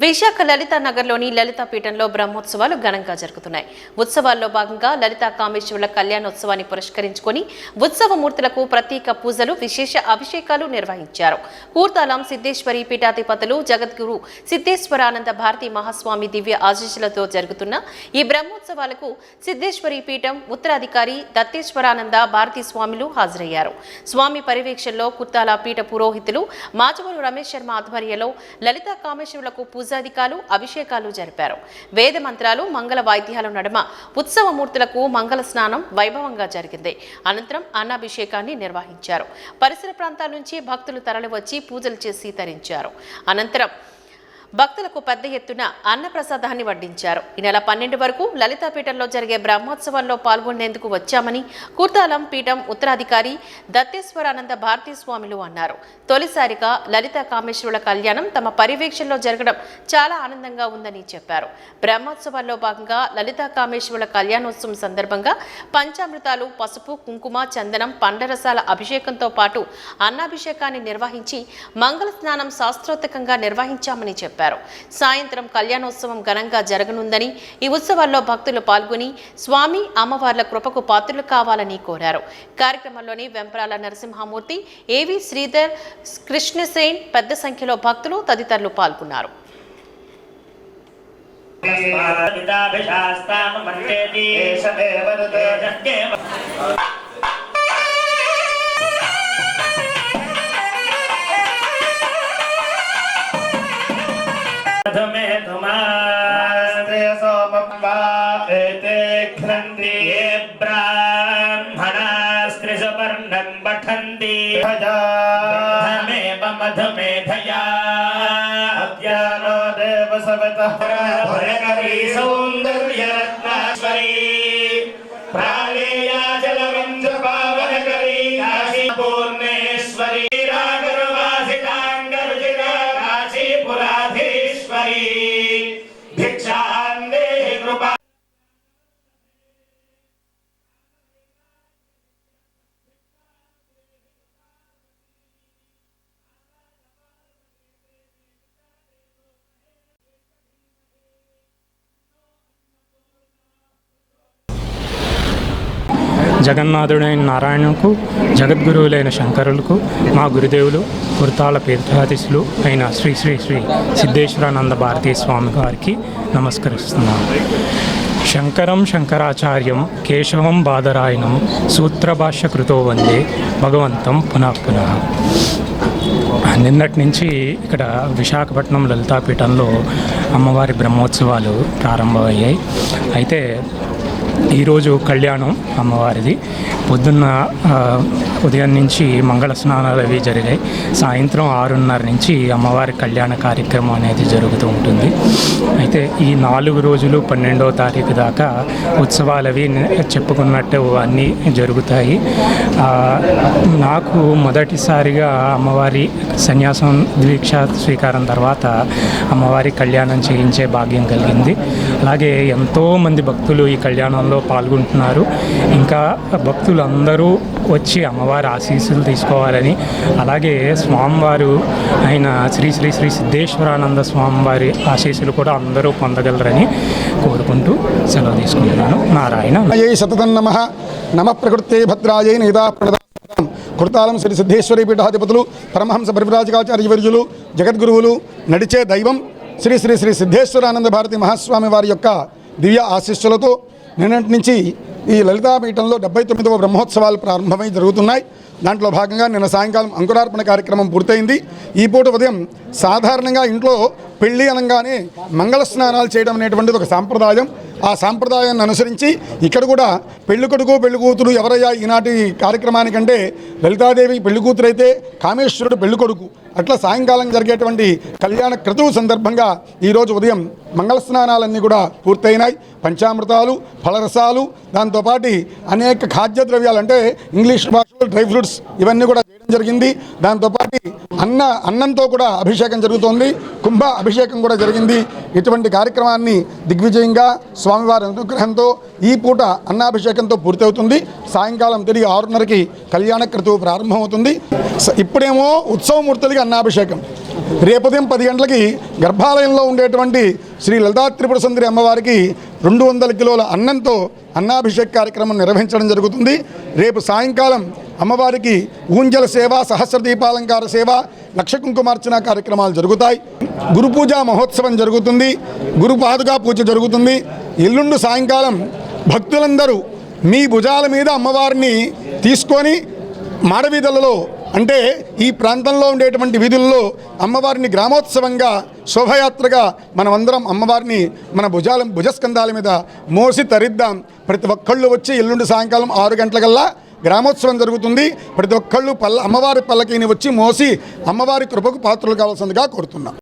విశాఖ లలిత నగర్లోని లలిత పీఠంలో బ్రహ్మోత్సవాలు ఘనంగా జరుగుతున్నాయి. ఉత్సవాల్లో భాగంగా లలిత కామేశ్వరుల కళ్యాణోత్సవాన్ని పురస్కరించుకొని ఉత్సవమూర్తులకు ప్రత్యేక పూజలు విశేష అభిషేకాలు నిర్వహించారు. కూర్తాలం సిద్ధేశ్వరి పీఠాధిపతులు జగద్గురు సిద్ధేశ్వరానంద భారతి మహాస్వామి దివ్య ఆశీస్సులతో జరుగుతున్న ఈ బ్రహ్మోత్సవాలకు సిద్ధేశ్వరి పీఠం ఉత్తరాధికారి దత్తేశ్వరానంద భారతి స్వామిలు హాజరయ్యారు. స్వామి పర్యవేక్షణలో కుర్తాల పీఠ పురోహితులు మాచవరు రమేష్ శర్మ ఆధ్వర్యంలో లలిత కామేశ్వరులకు పూజాధికాలు అభిషేకాలు జరిపారు. వేద మంత్రాలు మంగళ వాయిద్యాల నడుమ ఉత్సవమూర్తులకు మంగళ స్నానం వైభవంగా జరిగింది. అనంతరం అన్నాభిషేకాన్ని నిర్వహించారు. పరిసర ప్రాంతాల నుంచి భక్తులు తరలివచ్చి పూజలు చేసి తరించారు. అనంతరం భక్తులకు పెద్ద ఎత్తున అన్నప్రసాదాన్ని వడ్డించారు. ఈ నెల పన్నెండు వరకు లలితాపీఠంలో జరిగే బ్రహ్మోత్సవాల్లో పాల్గొనేందుకు వచ్చామని కూర్తాలం పీఠం ఉత్తరాధికారి దత్తేశ్వరానంద భారతీ స్వామిలు అన్నారు. తొలిసారిగా లలిత కామేశ్వరుల కళ్యాణం తమ పర్యవేక్షణలో జరగడం చాలా ఆనందంగా ఉందని చెప్పారు. బ్రహ్మోత్సవాల్లో భాగంగా లలిత కామేశ్వరుల కళ్యాణోత్సవం సందర్భంగా పంచామృతాలు పసుపు కుంకుమ చందనం పండరసాల అభిషేకంతో పాటు అన్నాభిషేకాన్ని నిర్వహించి మంగళ స్నానం శాస్త్రోత్తకంగా నిర్వహించామని చెప్పారు. సాయంత్రం కళ్యాణోత్సవం ఘనంగా జరగనుందని ఈ ఉత్సవాల్లో భక్తులు పాల్గొని స్వామి అమ్మవార్ల కృపకు పాత్రలు కావాలని కోరారు. కార్యక్రమంలోని వెంపరాల నరసింహమూర్తి ఏవి శ్రీధర్ కృష్ణసేన్ పెద్ద సంఖ్యలో భక్తులు తదితరులు పాల్గొన్నారు. పితాభిశాస్తామన్యేతి निघ्नन्ति ये ब्राह्मणास्त्रिसुवर्णम् पठन्ति धमेव मधुमेधया अद्यानो देवसवतः सौन्दर्यरत्नाश्वरी జగన్నాథుడైన నారాయణకు జగద్గురువులైన శంకరులకు మా గురుదేవులు కుర్తాల పీఠాధీశులు అయిన శ్రీ శ్రీ శ్రీ సిద్ధేశ్వరానంద భారతీ స్వామి గారికి నమస్కరిస్తున్నాను. శంకరం శంకరాచార్యం కేశవం బాదరాయణం సూత్రభాష్య కృతో వందే భగవంతం పునః పునః. నిన్నటి నుంచి ఇక్కడ విశాఖపట్నం లలితాపీఠంలో అమ్మవారి బ్రహ్మోత్సవాలు ప్రారంభమయ్యాయి. అయితే ఈరోజు కళ్యాణం అమ్మవారిది. పొద్దున్న ఉదయం నుంచి మంగళ స్నానాలు అవి జరిగాయి. సాయంత్రం ఆరున్నర నుంచి అమ్మవారి కళ్యాణ కార్యక్రమం అనేది జరుగుతూ ఉంటుంది. అయితే ఈ నాలుగు రోజులు పన్నెండవ తారీఖు దాకా ఉత్సవాలు అవి చెప్పుకున్నట్టు అన్నీ జరుగుతాయి. నాకు మొదటిసారిగా అమ్మవారి సన్యాసం దీక్ష స్వీకారం తర్వాత అమ్మవారి కళ్యాణం చేయించే భాగ్యం కలిగింది. అలాగే ఎంతోమంది భక్తులు ఈ కళ్యాణంలో పాల్గొంటున్నారు. ఇంకా భక్తులు అందరూ వచ్చి అమ్మవారి ఆశీస్సులు తీసుకోవాలని అలాగే స్వామివారు ఆయన శ్రీ శ్రీ శ్రీ సిద్ధేశ్వరానంద స్వామివారి ఆశీస్సులు కూడా అందరూ పొందగలరని కోరుకుంటూ సెలవు తీసుకుంటున్నాను. నారాయణ. సతతం నమ. నమ ప్రకృతే భద్రాయై నిదా ప్రణదాం కృతాలం శ్రీ సిద్ధేశ్వరి పీఠాధిపతులు పరమహంస పరివిరాజకాచార్య వర్యులు జగద్గురువులు నడిచే దైవం శ్రీ శ్రీ శ్రీ సిద్ధేశ్వరానంద భారతి మహాస్వామి వారి యొక్క దివ్య ఆశీస్సులతో నిన్నటి నుంచి ఈ లలితాపీఠంలో డెబ్బై తొమ్మిదవ బ్రహ్మోత్సవాలు ప్రారంభమై జరుగుతున్నాయి. దాంట్లో భాగంగా నిన్న సాయంకాలం అంకురార్పణ కార్యక్రమం పూర్తయింది. ఈ పూట ఉదయం సాధారణంగా ఇంట్లో పెళ్ళి అనగానే మంగళ స్నానాలు చేయడం అనేటువంటిది ఒక సాంప్రదాయం. ఆ సాంప్రదాయాన్ని అనుసరించి ఇక్కడ కూడా పెళ్ళి కొడుకు పెళ్ళి కూతురు ఎవరయ్యా ఈనాటి కార్యక్రమానికంటే లలితాదేవి పెళ్ళి కూతురు అయితే కామేశ్వరుడు పెళ్ళి కొడుకు. అట్లా సాయంకాలం జరిగేటువంటి కళ్యాణ క్రతువు సందర్భంగా ఈరోజు ఉదయం మంగళ స్నానాలన్నీ కూడా పూర్తయినాయి. పంచామృతాలు ఫలరసాలు దాంతోపాటు అనేక ఖాద్య ద్రవ్యాలు అంటే ఇంగ్లీష్ భాషలో డ్రై ఫ్రూట్స్ ఇవన్నీ కూడా చేయడం జరిగింది. దాంతోపాటు అన్న అన్నంతో కూడా అభిషేకం జరుగుతోంది. కుంభ అభిషేకం కూడా జరిగింది. ఇటువంటి కార్యక్రమాన్ని దిగ్విజయంగా స్వామివారి అనుగ్రహంతో ఈ పూట అన్నాభిషేకంతో పూర్తవుతుంది. సాయంకాలం తిరిగి ఆరున్నరకి కళ్యాణ క్రతువు ప్రారంభమవుతుంది. ఇప్పుడేమో ఉత్సవమూర్తులకి అన్నాభిషేకం. రేపు ఉదయం పది గంటలకి గర్భాలయంలో ఉండేటువంటి శ్రీ లలితా త్రిపుర సుందరి అమ్మవారికి రెండు వందల కిలోల అన్నంతో అన్నాభిషేక కార్యక్రమం నిర్వహించడం జరుగుతుంది. రేపు సాయంకాలం అమ్మవారికి ఊంజల సేవ సహస్ర దీపాలంకార సేవ లక్ష కుంకుమార్చన కార్యక్రమాలు జరుగుతాయి. గురు పూజ మహోత్సవం జరుగుతుంది. గురు పాదుగా పూజ జరుగుతుంది. ఎల్లుండి సాయంకాలం భక్తులందరూ మీ భుజాల మీద అమ్మవారిని తీసుకొని మాడవీధులలో అంటే ఈ ప్రాంతంలో ఉండేటువంటి వీధుల్లో అమ్మవారిని గ్రామోత్సవంగా శోభయాత్రగా మనమందరం అమ్మవారిని మన భుజాల భుజస్కంధాల మీద మోసి తరిద్దాం. ప్రతి ఒక్కళ్ళు వచ్చి ఎల్లుండి సాయంకాలం ఆరు గంటలకల్లా గ్రామోత్సవం జరుగుతుంది. ప్రతి ఒక్కళ్ళు పల్ల అమ్మవారి పల్లకిని వచ్చి మోసి అమ్మవారి కృపకు పాత్రలు కావాల్సిందిగా కోరుతున్నాం.